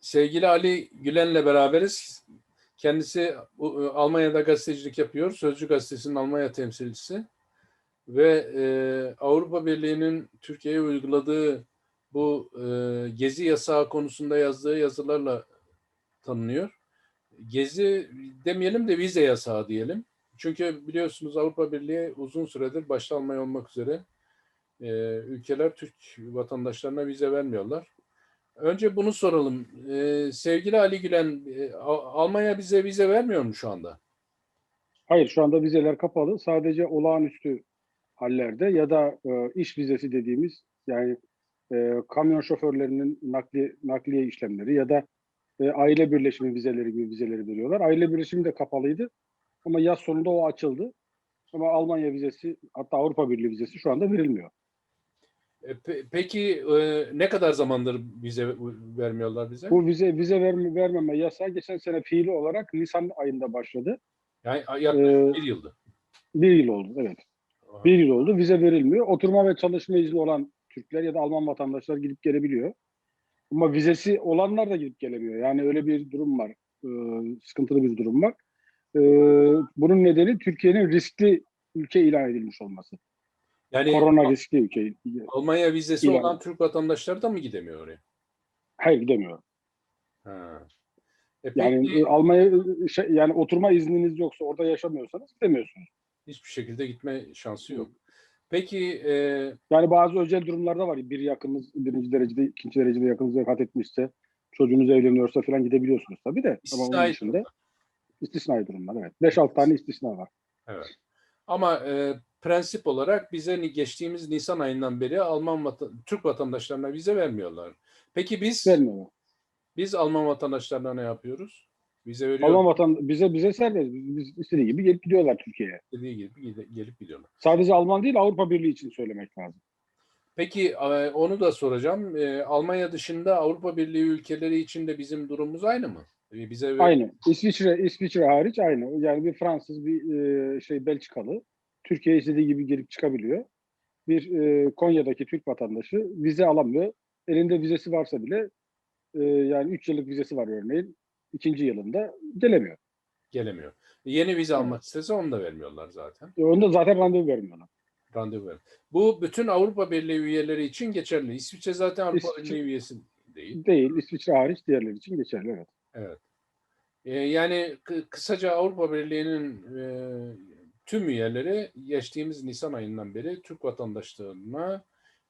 sevgili Ali Gülen'le beraberiz. Kendisi e, Almanya'da gazetecilik yapıyor. Sözcü Gazetesi'nin Almanya temsilcisi. Ve e, Avrupa Birliği'nin Türkiye'ye uyguladığı bu e, gezi yasağı konusunda yazdığı yazılarla tanınıyor. Gezi demeyelim de vize yasağı diyelim. Çünkü biliyorsunuz Avrupa Birliği uzun süredir başta Almanya olmak üzere e, ülkeler Türk vatandaşlarına vize vermiyorlar. Önce bunu soralım. E, sevgili Ali Gülen, e, Al- Almanya bize vize vermiyor mu şu anda? Hayır şu anda vizeler kapalı. Sadece olağanüstü hallerde ya da e, iş vizesi dediğimiz yani e, kamyon şoförlerinin nakli, nakliye işlemleri ya da e, aile birleşimi vizeleri gibi vizeleri veriyorlar. Aile birleşimi de kapalıydı ama yaz sonunda o açıldı. Ama Almanya vizesi hatta Avrupa Birliği vizesi şu anda verilmiyor. E, pe- peki e, ne kadar zamandır vize vermiyorlar bize? Bu vize vize verme, vermeme yasağı geçen sene fiili olarak Nisan ayında başladı. Yani yaklaşık Ee, bir yıldı. Bir yıl oldu evet. Bir yıl oldu. Vize verilmiyor. Oturma ve çalışma izni olan Türkler ya da Alman vatandaşlar gidip gelebiliyor. Ama vizesi olanlar da gidip gelemiyor. Yani öyle bir durum var. Ee, sıkıntılı bir durum var. Ee, bunun nedeni Türkiye'nin riskli ülke ilan edilmiş olması. Yani Korona riskli ülke. Almanya vizesi İlan. olan Türk vatandaşları da mı gidemiyor oraya? Hayır gidemiyor. Ha. E Yani peki Almanya şey, yani oturma izniniz yoksa orada yaşamıyorsanız gidemiyorsunuz. hiçbir şekilde gitme şansı yok. Peki e, Yani bazı özel durumlarda var. Bir yakınınız birinci derecede, ikinci derecede yakınınız vefat etmişse, çocuğunuz evleniyorsa falan gidebiliyorsunuz tabii de. Ama onun istisnai durumlar. istisnai durumlar evet. 5-6 tane istisna var. Evet. Ama e, prensip olarak bize geçtiğimiz Nisan ayından beri Alman vata- Türk vatandaşlarına vize vermiyorlar. Peki biz Vermiyorlar. biz Alman vatandaşlarına ne yapıyoruz? Vize veriyor Alman vatan bize bize serbest. Biz, biz istediği gibi gelip gidiyorlar Türkiye'ye. dediği gibi gide- gelip gidiyorlar. Sadece Alman değil Avrupa Birliği için söylemek lazım. Peki e, onu da soracağım. E, Almanya dışında Avrupa Birliği ülkeleri için de bizim durumumuz aynı mı? E, Bize ver- Aynı. İsviçre İsviçre hariç aynı. Yani bir Fransız bir e, şey Belçikalı Türkiye'ye istediği gibi gelip çıkabiliyor. Bir e, Konya'daki Türk vatandaşı vize alamıyor. Elinde vizesi varsa bile e, yani 3 yıllık vizesi var örneğin. ikinci yılında gelemiyor. gelemiyor. Yeni vize almak istese onu da vermiyorlar zaten. E, onda zaten randevu vermiyorlar. Randevu ver. Bu bütün Avrupa Birliği üyeleri için geçerli. İsviçre zaten Avrupa İsviçre- Birliği üyesi değil. Değil. İsviçre hariç diğerleri için geçerli evet. Evet. E, yani kı- kısaca Avrupa Birliği'nin e, tüm üyeleri geçtiğimiz Nisan ayından beri Türk vatandaşlarına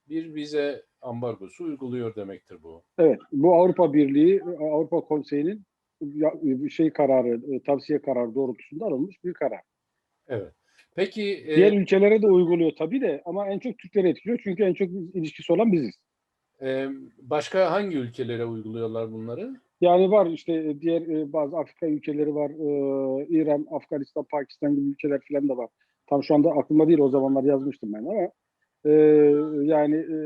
bir vize ambargosu uyguluyor demektir bu. Evet. Bu Avrupa Birliği, Avrupa Konseyi'nin şey kararı, e, tavsiye kararı doğrultusunda alınmış bir karar. Evet. Peki e, Diğer ülkelere de uyguluyor tabii de ama en çok Türkleri etkiliyor çünkü en çok ilişkisi olan biziz. e, başka hangi ülkelere uyguluyorlar bunları? Yani var işte diğer e, bazı Afrika ülkeleri var, e, İran, Afganistan, Pakistan gibi ülkeler falan da var. Tam şu anda aklımda değil o zamanlar yazmıştım ben ama e, yani e,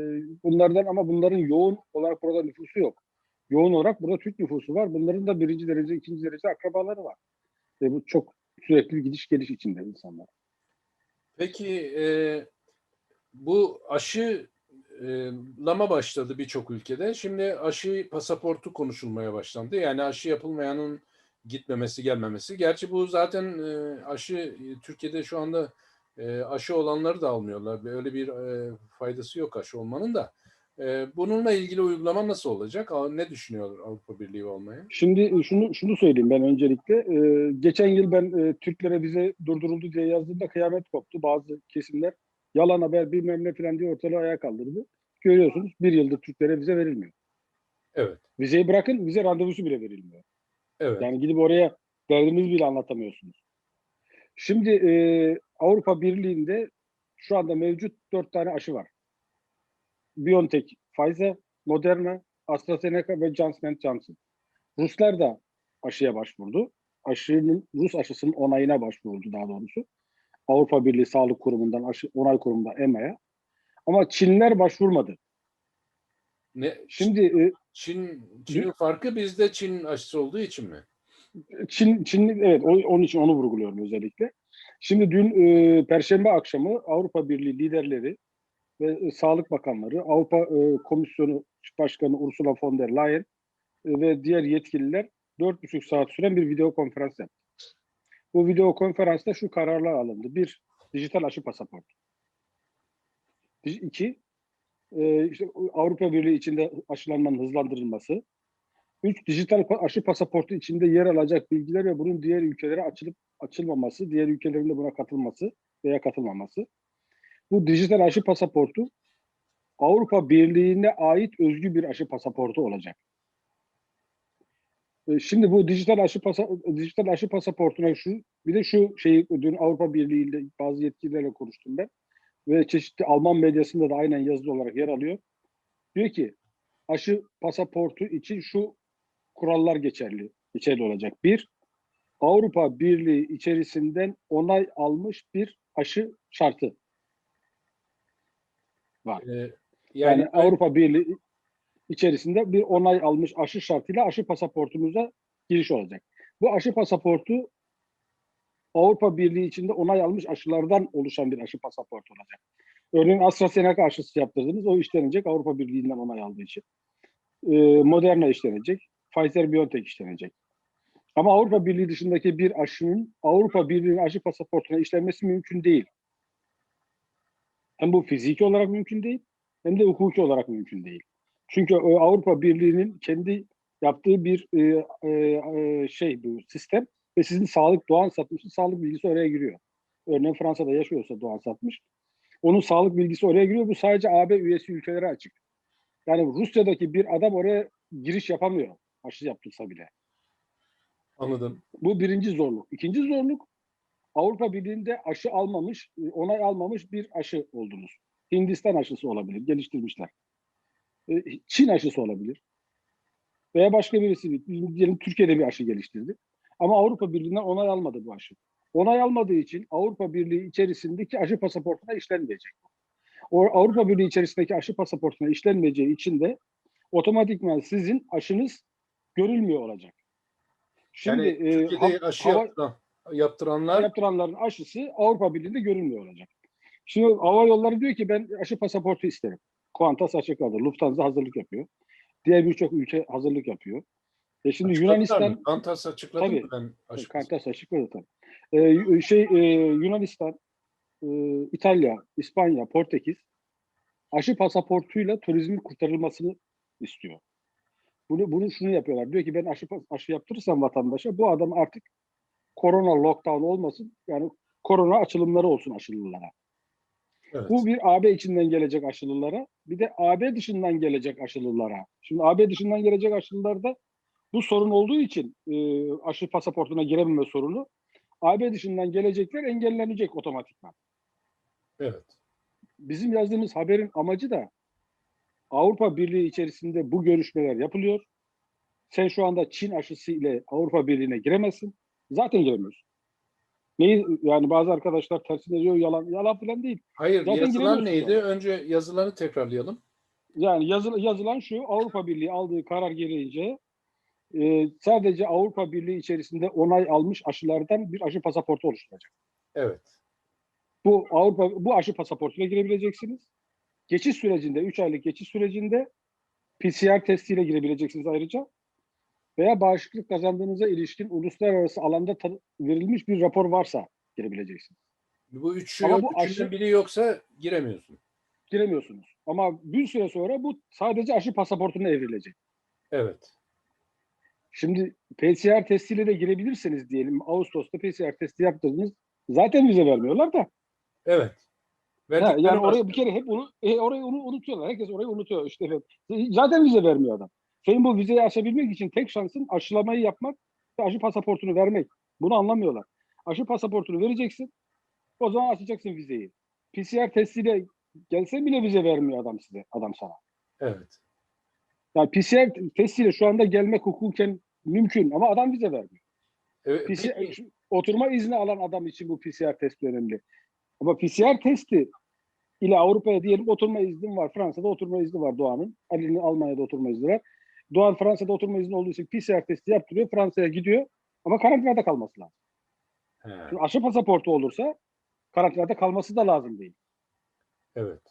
bunlardan ama bunların yoğun olarak burada nüfusu yok. Yoğun olarak burada Türk nüfusu var. Bunların da birinci derece, ikinci derece akrabaları var. E, bu çok sürekli gidiş geliş içinde insanlar. Peki e, bu aşı e, lama başladı birçok ülkede. Şimdi aşı pasaportu konuşulmaya başlandı. Yani aşı yapılmayanın gitmemesi, gelmemesi. Gerçi bu zaten aşı Türkiye'de şu anda aşı olanları da almıyorlar. Öyle bir faydası yok aşı olmanın da. Bununla ilgili uygulama nasıl olacak? Ne düşünüyor Avrupa Birliği olmaya? Şimdi e, şunu şunu söyleyeyim ben öncelikle. Geçen yıl ben Türklere vize durduruldu diye yazdığımda kıyamet koptu. Bazı kesimler yalan haber bilmem ne falan diye ortalığı ayağa kaldırdı. Görüyorsunuz bir yıldır Türklere vize verilmiyor. Evet, Vizeyi bırakın vize randevusu bile verilmiyor. evet. Yani gidip oraya derdinizi bile anlatamıyorsunuz. Şimdi e, Avrupa Birliği'nde şu anda mevcut dört tane aşı var. BioNTech, Pfizer, Moderna, AstraZeneca ve Johnson Johnson. Ruslar da aşıya başvurdu. Aşının Rus aşısının onayına başvuruldu daha doğrusu. Avrupa Birliği Sağlık Kurumu'ndan, aşı, onay kurumunda EMA'ya. Ama Çinler başvurmadı. Ne, Şimdi e, Çin Çin'in farkı bizde Çin aşısı olduğu için mi? Çin, Çin evet onun için onu vurguluyorum özellikle. Şimdi dün e, Perşembe akşamı Avrupa Birliği liderleri ve e, Sağlık Bakanları, Avrupa e, Komisyonu Başkanı Ursula von der Leyen ve diğer yetkililer 4,5 saat süren bir video konferans yaptı. Bu video konferansta şu kararlar alındı. Bir, dijital aşı pasaportu. İki, e, işte Avrupa Birliği içinde aşılanmanın hızlandırılması. Üç, dijital aşı pasaportu içinde yer alacak bilgiler ve bunun diğer ülkelere açılıp açılmaması, diğer ülkelerin de buna katılması veya katılmaması. Bu dijital aşı pasaportu Avrupa Birliği'ne ait özgü bir aşı pasaportu olacak. E, Şimdi bu dijital aşı pasa, dijital aşı pasaportuna şu bir de şu şeyi dün Avrupa Birliği'nde bazı yetkililerle konuştum ben ve çeşitli Alman medyasında da aynen yazılı olarak yer alıyor. Diyor ki aşı pasaportu için şu kurallar geçerli geçerli olacak. Bir, Avrupa Birliği içerisinden onay almış bir aşı şartı. Ee, Yani, yani Avrupa Birliği içerisinde bir onay almış aşı şartıyla aşı pasaportumuza giriş olacak. Bu aşı pasaportu Avrupa Birliği içinde onay almış aşılardan oluşan bir aşı pasaportu olacak. Örneğin AstraZeneca aşısı yaptırdınız. O işlenecek Avrupa Birliği'nden onay aldığı için. Ee, Moderna işlenecek. Pfizer-BioNTech işlenecek. Ama Avrupa Birliği dışındaki bir aşının Avrupa Birliği'nin aşı pasaportuna işlenmesi mümkün değil. Hem bu fiziki olarak mümkün değil hem de hukuki olarak mümkün değil. Çünkü o Avrupa Birliği'nin kendi yaptığı bir e, e, e, şey bu sistem ve sizin sağlık doğan satmışın sağlık bilgisi oraya giriyor. Örneğin Fransa'da yaşıyorsa doğan satmış. Onun sağlık bilgisi oraya giriyor. Bu sadece AB üyesi ülkelere açık. Yani Rusya'daki bir adam oraya giriş yapamıyor. Aşı yaptırsa bile. anladım. Bu birinci zorluk. İkinci zorluk Avrupa Birliği'nde aşı almamış, e, onay almamış bir aşı oldunuz. Hindistan aşısı olabilir, geliştirmişler. E, Çin aşısı olabilir. Veya başka birisi, diyelim Türkiye'de bir aşı geliştirdi. Ama Avrupa Birliği'nden onay almadı bu aşı. Onay almadığı için Avrupa Birliği içerisindeki aşı pasaportuna işlenmeyecek. O Avrupa Birliği içerisindeki aşı pasaportuna işlenmeyeceği için de otomatikman sizin aşınız görülmüyor olacak. Şimdi yani e, Türkiye'de ha- aşı hava- yaptıran, yaptıranlar yaptıranların aşısı Avrupa Birliği'nde görünmüyor olacak. Şimdi hava yolları diyor ki ben aşı pasaportu isterim. Qantas açıkladı. Lufthansa hazırlık yapıyor. Diğer birçok ülke hazırlık yapıyor. E şimdi açıkladılar Yunanistan, mı? Kantas açıkladı Tabii. mı ben aşı Qantas açıkladı tabii. E, şey e, Yunanistan, e, İtalya, İspanya, Portekiz aşı pasaportuyla turizmin kurtarılmasını istiyor. Bunu bunu şunu yapıyorlar. Diyor ki ben aşı aşı yaptırırsam vatandaşa bu adam artık korona lockdown olmasın. Yani korona açılımları olsun aşılılara. Evet. Bu bir AB içinden gelecek aşılılara, bir de AB dışından gelecek aşılılara. Şimdi AB dışından gelecek aşılılarda bu sorun olduğu için e, aşı pasaportuna girememe sorunu AB dışından gelecekler engellenecek otomatikman. evet. Bizim yazdığımız haberin amacı da Avrupa Birliği içerisinde bu görüşmeler yapılıyor. Sen şu anda Çin aşısı ile Avrupa Birliği'ne giremezsin. Zaten giremiyorsun. Neyi, yani bazı arkadaşlar tersine diyor yalan. Yalan falan değil. Hayır Zaten yazılan neydi? Önce yazılanı tekrarlayalım. Yani yazıl, yazılan şu Avrupa Birliği aldığı karar gereğince e, sadece Avrupa Birliği içerisinde onay almış aşılardan bir aşı pasaportu oluşturacak. Evet. Bu Avrupa bu aşı pasaportuyla girebileceksiniz. Geçiş sürecinde 3 aylık geçiş sürecinde PCR testiyle girebileceksiniz ayrıca. Veya bağışıklık kazandığınıza ilişkin uluslararası alanda verilmiş bir rapor varsa girebileceksiniz. Bu üçü Ama bu aşı- biri yoksa giremiyorsun. Giremiyorsunuz. Ama bir süre sonra bu sadece aşı pasaportuna evrilecek. Evet. Şimdi PCR testiyle de girebilirseniz diyelim. Ağustos'ta PCR testi yaptırdınız. Zaten vize vermiyorlar da. Evet. Ha, yani orayı başka. bir kere hep onu, e, orayı onu unutuyorlar. Herkes orayı unutuyor. İşte evet. Zaten vize vermiyor adam. Senin bu vizeyi aşabilmek için tek şansın aşılamayı yapmak ve aşı pasaportunu vermek. Bunu anlamıyorlar. Aşı pasaportunu vereceksin. O zaman açacaksın vizeyi. PCR testiyle gelse bile vize vermiyor adam size, adam sana. Evet. Yani PCR testiyle şu anda gelmek hukuken mümkün ama adam vize vermiyor. evet. PCR, Peki, oturma izni alan adam için bu PCR testi önemli. Ama PCR testi ile Avrupa'ya diyelim oturma izni var. Fransa'da oturma izni var Doğan'ın. Ali'nin Almanya'da oturma izni var. Doğan Fransa'da oturma izni olduğu için PCR testi yaptırıyor. Fransa'ya gidiyor. Ama karantinada kalması lazım. He, Şimdi aşı pasaportu olursa karantinada kalması da lazım değil. evet.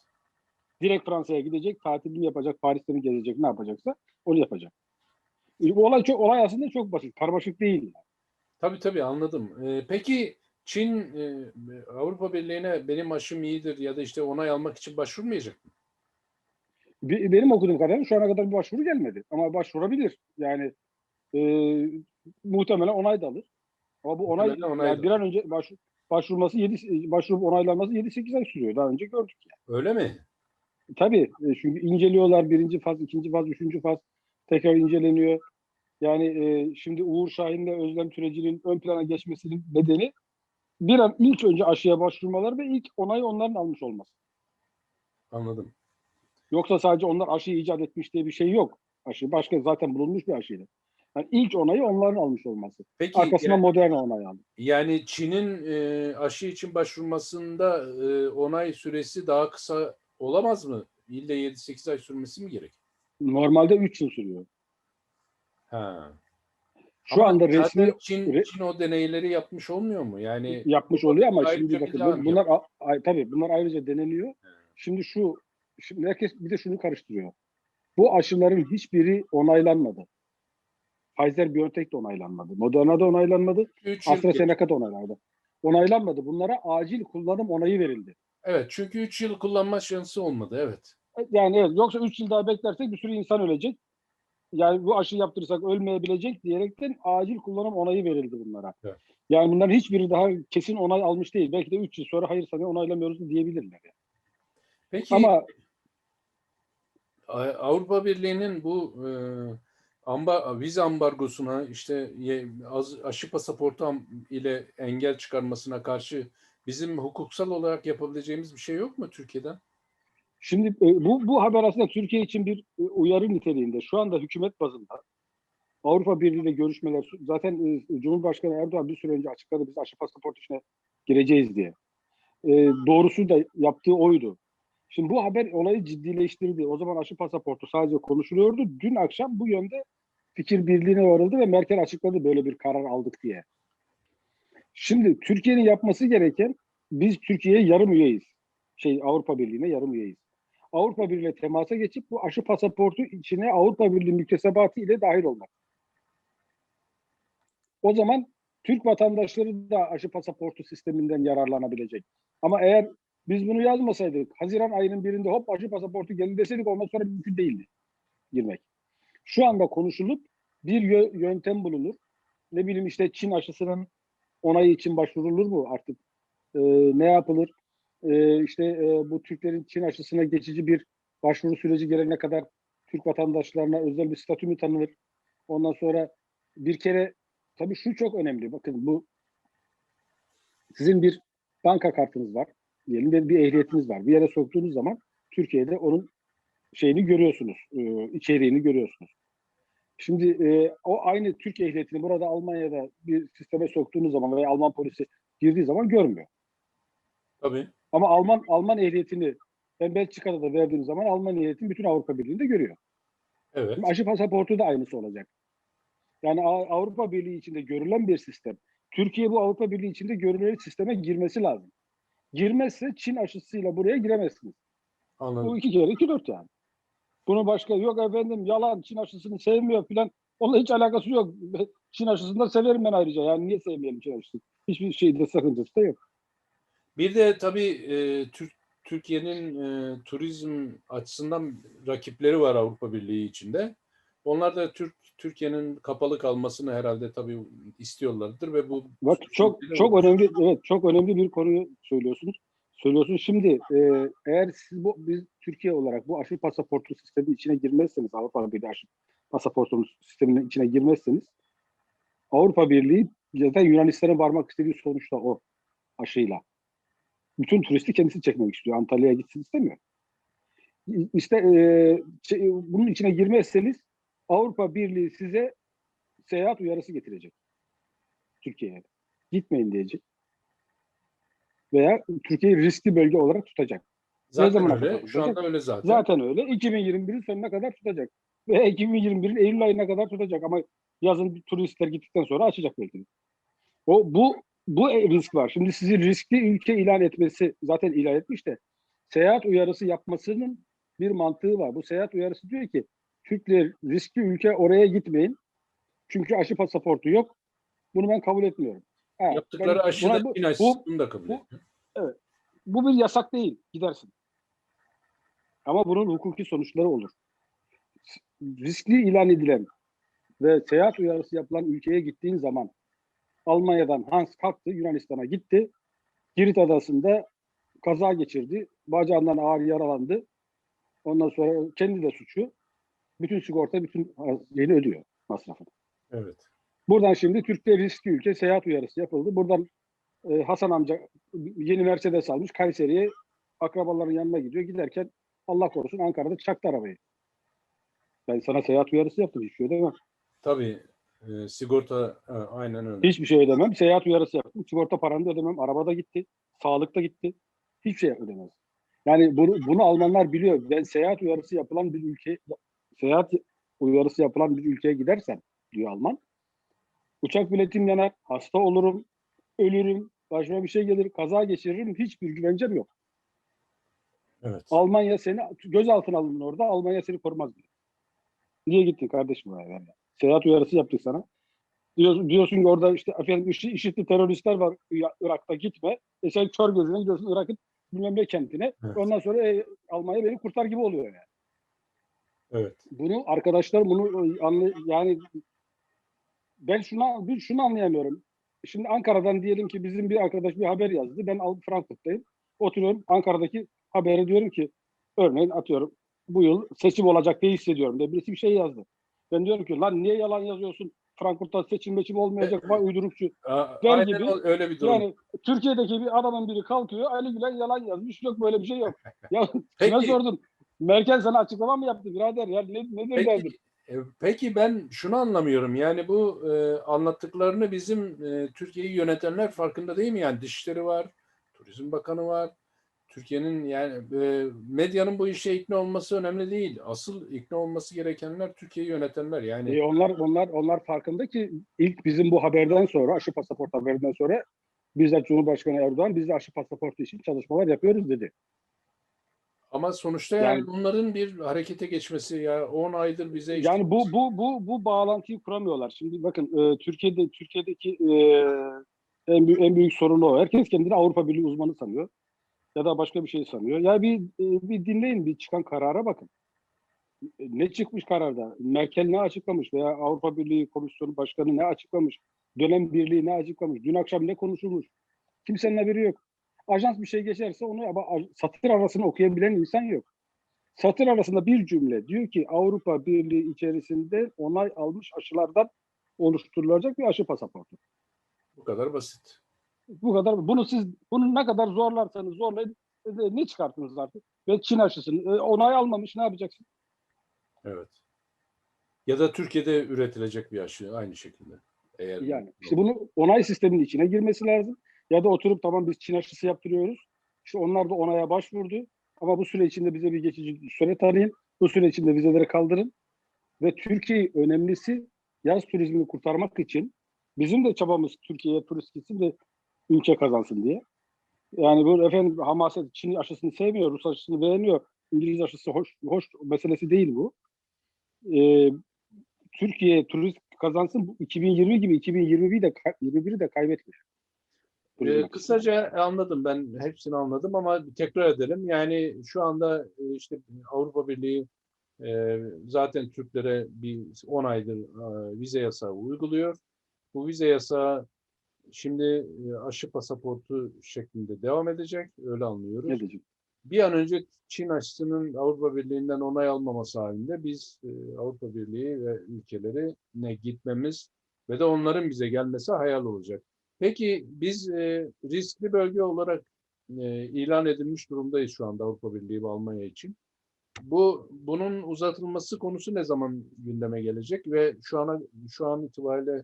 Direkt Fransa'ya gidecek, tatilini yapacak, Paris'te mi gezecek, ne yapacaksa onu yapacak. Bu olay çok olay aslında çok basit. Karmaşık değil. Tabii tabii anladım. Ee, peki Çin e, Avrupa Birliği'ne benim aşım iyidir ya da işte onay almak için başvurmayacak mı? Be- Benim okuduğum kadarıyla şu ana kadar bir başvuru gelmedi. Ama başvurabilir. Yani e, muhtemelen onay da alır. Ama bu onay, onay yani bir an önce başvur, başvurması 7 başvurup onaylanması 7-8 ay sürüyor. Daha önce gördük yani. Öyle mi? Tabii e, çünkü inceliyorlar birinci faz, ikinci faz, üçüncü faz tekrar inceleniyor. Yani e, şimdi Uğur Şahin'le Özlem Türeci'nin ön plana geçmesinin nedeni bir an ilk önce aşıya başvurmaları ve ilk onayı onların almış olması. Anladım. Yoksa sadece onlar aşıyı icat etmiş diye bir şey yok. Aşı başka zaten bulunmuş bir aşıydı. Yani ilk onayı onların almış olması. Peki Arkasından yani, modern onay aldı. yani Çin'in e, aşı için başvurmasında e, onay süresi daha kısa olamaz mı? İlle 7-8 ay sürmesi mi gerek? Normalde 3 yıl sürüyor. Ha. Şu Ama anda resmi Çin, re- Çin o deneyleri yapmış olmuyor mu? Yani yapmış oluyor ama şimdi bakın bunlar a- a- tabii bunlar ayrıca deneniyor. Şimdi şu şimdi herkes bir de şunu karıştırıyor. Bu aşıların hiçbiri onaylanmadı. Pfizer BioNTech de onaylanmadı. Moderna da onaylanmadı. 3 yıl AstraZeneca da onaylanmadı. Onaylanmadı. Bunlara acil kullanım onayı verildi. Evet çünkü 3 yıl kullanma şansı olmadı evet. Yani evet, yoksa 3 yıl daha beklersek bir sürü insan ölecek. Yani bu aşı yaptırırsak ölmeyebilecek diyerekten acil kullanım onayı verildi bunlara. Evet. Yani bunların hiçbiri daha kesin onay almış değil. Belki de 3 yıl sonra hayır sana onaylamıyoruz diyebilirler. Yani. Peki Ama Avrupa Birliği'nin bu e, amba, vize ambargosuna işte ye- az, aşı pasaportu am- ile engel çıkarmasına karşı bizim hukuksal olarak yapabileceğimiz bir şey yok mu Türkiye'den? Şimdi e, bu bu haber aslında Türkiye için bir e, uyarı niteliğinde. Şu anda hükümet bazında Avrupa Birliği ile görüşmeler zaten e, Cumhurbaşkanı Erdoğan bir süre önce açıkladı biz aşı pasaport işine gireceğiz diye. E, doğrusu da yaptığı oydu. Şimdi bu haber olayı ciddileştirdi. O zaman aşı pasaportu sadece konuşuluyordu. Dün akşam bu yönde fikir birliğine varıldı ve Merkel açıkladı böyle bir karar aldık diye. Şimdi Türkiye'nin yapması gereken biz Türkiye'ye yarım üyeyiz. Şey Avrupa Birliği'ne yarım üyeyiz. Avrupa Birliği ile temasa geçip bu aşı pasaportu içine Avrupa Birliği müktesebatı ile dahil olmak. O zaman Türk vatandaşları da aşı pasaportu sisteminden yararlanabilecek. Ama eğer biz bunu yazmasaydık, Haziran ayının birinde hop aşı pasaportu gelin deseydik ondan sonra mümkün değildi girmek. Şu anda konuşulup bir yö- yöntem bulunur. Ne bileyim işte Çin aşısının onayı için başvurulur mu artık? Ee, ne yapılır? Ee, işte e, bu Türklerin Çin aşısına geçici bir başvuru süreci gelene kadar Türk vatandaşlarına özel bir statü mü tanınır? Ondan sonra bir kere tabii şu çok önemli. Bakın bu sizin bir banka kartınız var. Diyelim ve bir ehliyetiniz var. Bir yere soktuğunuz zaman Türkiye'de onun şeyini görüyorsunuz. e, içeriğini görüyorsunuz. Şimdi e, o aynı Türk ehliyetini burada Almanya'da bir sisteme soktuğunuz zaman veya Alman polisi girdiği zaman görmüyor. Tabii. Ama Alman Alman ehliyetini ben Belçika'da da verdiğim zaman Alman ehliyetini bütün Avrupa Birliği'nde görüyor. Evet. Şimdi aşı pasaportu da aynısı olacak. Yani Avrupa Birliği içinde görülen bir sistem. Türkiye bu Avrupa Birliği içinde görülen sisteme girmesi lazım. Girmezse Çin aşısıyla buraya giremezsiniz. Bu Anladım. iki kere iki dört yani. Bunu başka yok efendim yalan Çin aşısını sevmiyor filan. Onunla hiç alakası yok. Çin aşısını da severim ben ayrıca. Yani niye sevmeyelim Çin aşısını? Hiçbir şeyde sakıncası da yok. Bir de tabii e, Türk Türkiye'nin e, turizm açısından rakipleri var Avrupa Birliği içinde. Onlar da Türk Türkiye'nin kapalı kalmasını herhalde tabii istiyorlardır ve bu Bak çok çok önemli evet çok önemli bir konuyu söylüyorsunuz. Söylüyorsunuz. Şimdi e, eğer siz bu biz Türkiye olarak bu aşı pasaportu sistemi içine girmezseniz Avrupa Birliği aşı pasaportu sisteminin içine girmezseniz Avrupa Birliği zaten Yunanistan'a varmak istediği sonuçta o aşıyla. Bütün turisti kendisi çekmek istiyor. Antalya'ya gitsin istemiyor. İşte e, şey, bunun içine girmezseniz Avrupa Birliği size seyahat uyarısı getirecek. Türkiye'ye. Gitmeyin diyecek. Veya Türkiye'yi riskli bölge olarak tutacak. zaten zamana öyle. kadar Şu anda öyle zaten. Zaten öyle. 2021'in sonuna kadar tutacak. Ve 2021'in Eylül ayına kadar tutacak. Ama yazın turistler gittikten sonra açacak belki. O bu bu risk var. Şimdi sizi riskli ülke ilan etmesi zaten ilan etmiş de seyahat uyarısı yapmasının bir mantığı var. Bu seyahat uyarısı diyor ki Türkler riskli ülke oraya gitmeyin. Çünkü aşı pasaportu yok. Bunu ben kabul etmiyorum. Ha, Yaptıkları ben- aşı buna bu- aşısı. bu- Bunu da kabul bu- etmiyorum. bu bir yasak değil. Gidersin. Ama bunun hukuki sonuçları olur. Riskli ilan edilen ve seyahat uyarısı yapılan ülkeye gittiğin zaman Almanya'dan Hans kalktı, Yunanistan'a gitti. Girit Adası'nda kaza geçirdi. Bacağından ağır yaralandı. Ondan sonra kendi de suçu. Bütün sigorta bütün yeni ödüyor masrafını. Evet. Buradan şimdi Türkiye riskli ülke seyahat uyarısı yapıldı. Buradan e, Hasan amca yeni Mercedes almış Kayseri'ye akrabaların yanına gidiyor. Giderken Allah korusun Ankara'da çaktı arabayı. Ben sana seyahat uyarısı yaptım. Hiçbir şey ödemem. Tabii e, sigorta e, aynen öyle. Hiçbir şey ödemem. Seyahat uyarısı yaptım. Sigorta paranı da ödemem. Araba da gitti. Sağlık da gitti. Hiçbir şey ödemez. Yani bunu, bunu Almanlar biliyor. Ben seyahat uyarısı yapılan bir ülke seyahat uyarısı yapılan bir ülkeye gidersen diyor Alman. Uçak biletim yanar, hasta olurum, ölürüm, başıma bir şey gelir, kaza geçiririm. Hiçbir güvencem yok. Evet. Almanya seni gözaltına alındın orada. Almanya seni korumaz bile. Niye gittin kardeşim oraya? Yani? Seyahat uyarısı yaptık sana. Diyorsun, diyorsun ki orada işte efendim IŞİ- IŞİD'li teröristler var Irak'ta gitme. E sen kör gözüne gidiyorsun Irak'ın bilmem ne kentine. Evet. Ondan sonra e, Almanya beni kurtar gibi oluyor yani. Evet. Bunu arkadaşlar bunu anlay yani ben şuna bir şunu anlayamıyorum. Şimdi Ankara'dan diyelim ki bizim bir arkadaş bir haber yazdı. Ben Frankfurt'tayım. Oturuyorum Ankara'daki habere diyorum ki örneğin atıyorum bu yıl seçim olacak diye hissediyorum diye birisi bir şey yazdı. Ben diyorum ki lan niye yalan yazıyorsun? Frankfurt'ta seçim meçim olmayacak vay uydurukçu. Der aynen gibi, öyle bir durum. Yani Türkiye'deki bir adamın biri kalkıyor Ali Gülen yalan yazmış. Yok böyle bir şey yok. Ya Peki. kime sordun? Merkel sana açıklama mı yaptı birader? Ya ne, nedir? Peki, e, peki ben şunu anlamıyorum. Yani bu e, anlattıklarını bizim e, Türkiye'yi yönetenler farkında değil mi? Yani Dışişleri var, Turizm Bakanı var. Türkiye'nin yani e, medyanın bu işe ikna olması önemli değil. Asıl ikna olması gerekenler Türkiye'yi yönetenler. Yani E onlar onlar onlar farkında ki ilk bizim bu haberden sonra aşı pasaport haberinden sonra bizzat Cumhurbaşkanı Erdoğan biz de aşı pasaportu için çalışmalar yapıyoruz dedi. Ama sonuçta yani, Yani- bunların bir harekete geçmesi ya 10 aydır bize işte- Yani bu bu bu bu bağlantıyı kuramıyorlar. Şimdi bakın e, Türkiye'de Türkiye'deki e, en büyük en büyük sorunu o. Herkes kendini Avrupa Birliği uzmanı sanıyor ya da başka bir şey sanıyor. Ya bir e, bir dinleyin bir çıkan karara bakın. E, Ne çıkmış kararda? Merkel ne açıklamış veya Avrupa Birliği Komisyonu Başkanı ne açıklamış? Dönem Birliği ne açıklamış? Dün akşam ne konuşulmuş? Kimsenin haberi yok. Ajans bir şey geçerse onu ama satır arasını okuyabilen insan yok. Satır arasında bir cümle diyor ki Avrupa Birliği içerisinde onay almış aşılardan oluşturulacak bir aşı pasaportu. bu kadar basit. Bu kadar. Bunu siz bunu ne kadar zorlarsanız zorlayın e, ne çıkartınız artık? Ve Çin aşısını e, onay almamış ne yapacaksın? Evet. Ya da Türkiye'de üretilecek bir aşı aynı şekilde. Eğer Yani işte bunu onay sisteminin içine girmesi lazım. Ya da oturup tamam biz Çin aşısı yaptırıyoruz. İşte onlar da onaya başvurdu. Ama bu süre içinde bize bir geçici süre tanıyın. Bu süre içinde vizeleri kaldırın. Ve Türkiye önemlisi yaz turizmini kurtarmak için bizim de çabamız Türkiye'ye turist gitsin de ülke kazansın diye. Yani bu efendim hamaset Çin aşısını sevmiyor, Rus aşısını beğeniyor. İngiliz aşısı hoş, hoş meselesi değil bu. Ee, Türkiye turist kazansın. Bu 2020 gibi 2021'i de kay- 21'i de kaybetmiyor. Ee, kısaca anladım ben hepsini anladım ama tekrar edelim. Yani şu anda e, işte Avrupa Birliği e, zaten Türklere bir 10 aydır e, vize yasağı uyguluyor. Bu vize yasağı şimdi e, aşı pasaportu şeklinde devam edecek. Öyle anlıyoruz. Diyeceğim? Bir an önce Çin aşısının Avrupa Birliği'nden onay almaması halinde biz e, Avrupa Birliği ve ülkeleri ne gitmemiz ve de onların bize gelmesi hayal olacak. Peki biz e, riskli bölge olarak e, ilan edilmiş durumdayız şu anda Avrupa Birliği ve Almanya için. Bu bunun uzatılması konusu ne zaman gündeme gelecek ve şu ana şu an itibariyle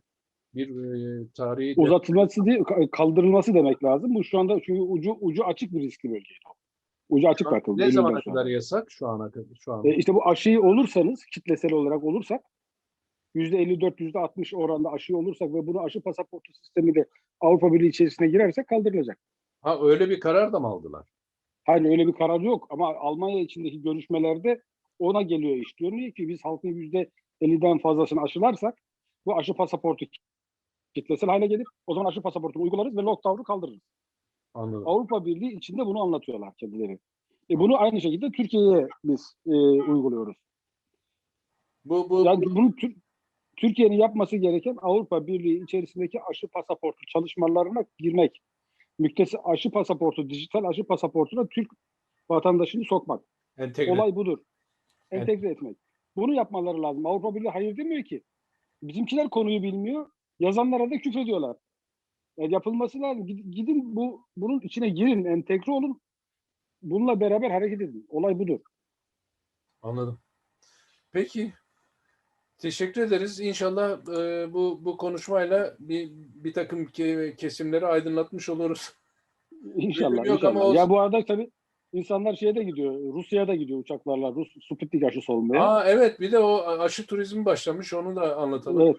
bir e, tarihi de- Uzatılması değil, ka- kaldırılması demek lazım. Bu şu anda çünkü ucu ucu açık bir riskli bölgeydi. o. Ucu açık bırakıldı. ne zamana kadar yasak şu ana kadar şu an? E, işte bu aşıyı olursanız, kitlesel olarak olursak, %54, %60 oranda aşı olursak ve bunu aşı pasaportu sistemiyle Avrupa Birliği içerisine girersek kaldırılacak. Ha öyle bir karar da mı aldılar? Hani öyle bir karar yok ama Almanya içindeki görüşmelerde ona geliyor iş. Diyor ki biz halkın %50'den fazlasını aşılarsak bu aşı pasaportu kitlesel hale gelir. O zaman aşı pasaportunu uygularız ve lockdown'u kaldırırız. Anladım. Avrupa Birliği içinde bunu anlatıyorlar kendileri. E bunu aynı şekilde Türkiye'ye biz e, uyguluyoruz. Bu bu Yani bunu Tür- Türkiye'nin yapması gereken Avrupa Birliği içerisindeki aşı pasaportu çalışmalarına girmek. Müktesi aşı pasaportu, dijital aşı pasaportuna Türk vatandaşını sokmak. entegre. Olay budur. Entegre etmek. Bunu yapmaları lazım. Avrupa Birliği hayır demiyor ki. Bizimkiler konuyu bilmiyor. Yazanlara da küfrediyorlar. Yani yapılması lazım. Gid- Gidin bu bunun içine girin, entegre olun. Bununla beraber hareket edin. Olay budur. Anladım. Peki. Teşekkür ederiz. İnşallah e, bu bu konuşmayla bir bir takım ke- kesimleri aydınlatmış oluruz. İnşallah. Yok ama inşallah. olsun. Ya bu arada tabii insanlar şeye de gidiyor. Rusya'ya da gidiyor uçaklarla. Rus Sputnik aşısı olmaya. Aa evet bir de o aşı turizmi başlamış. Onu da anlatalım. Evet.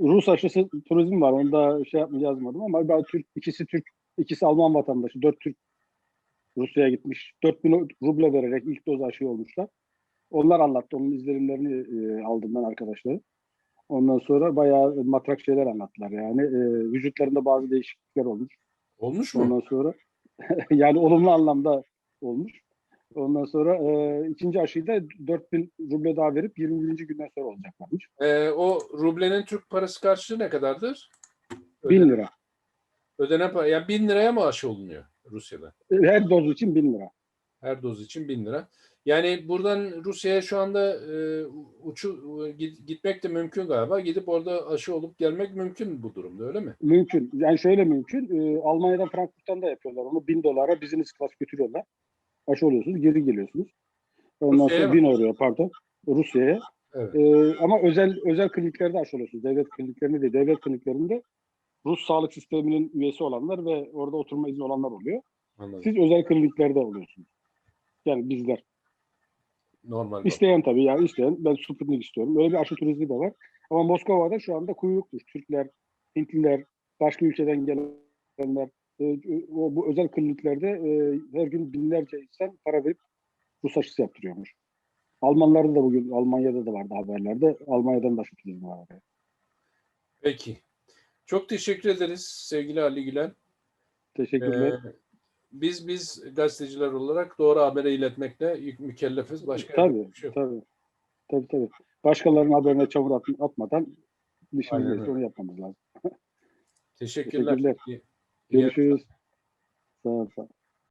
Rus aşısı turizm var. Onu da şey yapma yazmadım ama ben Türk ikisi Türk, ikisi Alman vatandaşı. Dört Türk Rusya'ya gitmiş. 4000 ruble vererek ilk doz aşı olmuşlar. Onlar anlattı. Onun izlenimlerini e, aldım ben arkadaşları. Ondan sonra bayağı matrak şeyler anlattılar. Yani e, vücutlarında bazı değişiklikler olmuş. Olmuş mu? Ondan sonra yani olumlu anlamda olmuş. Ondan sonra e, ikinci aşıyı da 4000 ruble daha verip 21. günden sonra olacaklarmış. Ee, o rublenin Türk parası karşılığı ne kadardır? 1000 lira. Ödenen para. Yani bin liraya mı aşı olunuyor Rusya'da? Her doz için 1000 lira. Her doz için bin lira. Yani buradan Rusya'ya şu anda e, uçu git- gitmek de mümkün galiba. Gidip orada aşı olup gelmek mümkün bu durumda öyle mi? Mümkün. Yani şöyle mümkün. E, Almanya'dan Frankfurt'tan da yapıyorlar onu. 1000 dolara business class götürüyorlar. Aşı oluyorsunuz, geri geliyorsunuz. Ondan Rusya'ya sonra? 1000 euroya pardon. Rusya'ya. Evet. E, ama özel özel kliniklerde aşı oluyorsunuz. Devlet kliniklerinde değil. Devlet kliniklerinde Rus sağlık sisteminin üyesi olanlar ve orada oturma izni olanlar oluyor. Anladım. Siz özel kliniklerde oluyorsunuz. Yani bizler. Normal. İsteyen tabii yani isteyen. Ben Sputnik istiyorum. Öyle bir aşı turizmi de var. Ama Moskova'da şu anda kuyrukmuş. Türkler, Hintliler, başka ülkeden gelenler. e, o, bu özel kliniklerde e, her gün binlerce insan para verip Rus aşısı yaptırıyormuş. Almanlarda da bugün, Almanya'da da vardı haberlerde. Almanya'dan da aşı turizmi var. Peki. Çok teşekkür ederiz sevgili Ali Gülen. Teşekkürler. Ee, biz biz gazeteciler olarak doğru habere iletmekle mükellefiz. Başka tabii, bir şey yok. tabii. Tabii tabii. Başkalarının haberine çamur at- atmadan öyle. onu yapmamız lazım. Teşekkürler. Teşekkürler. İyi- iyi Görüşürüz. Sağ ol. Sağ ol.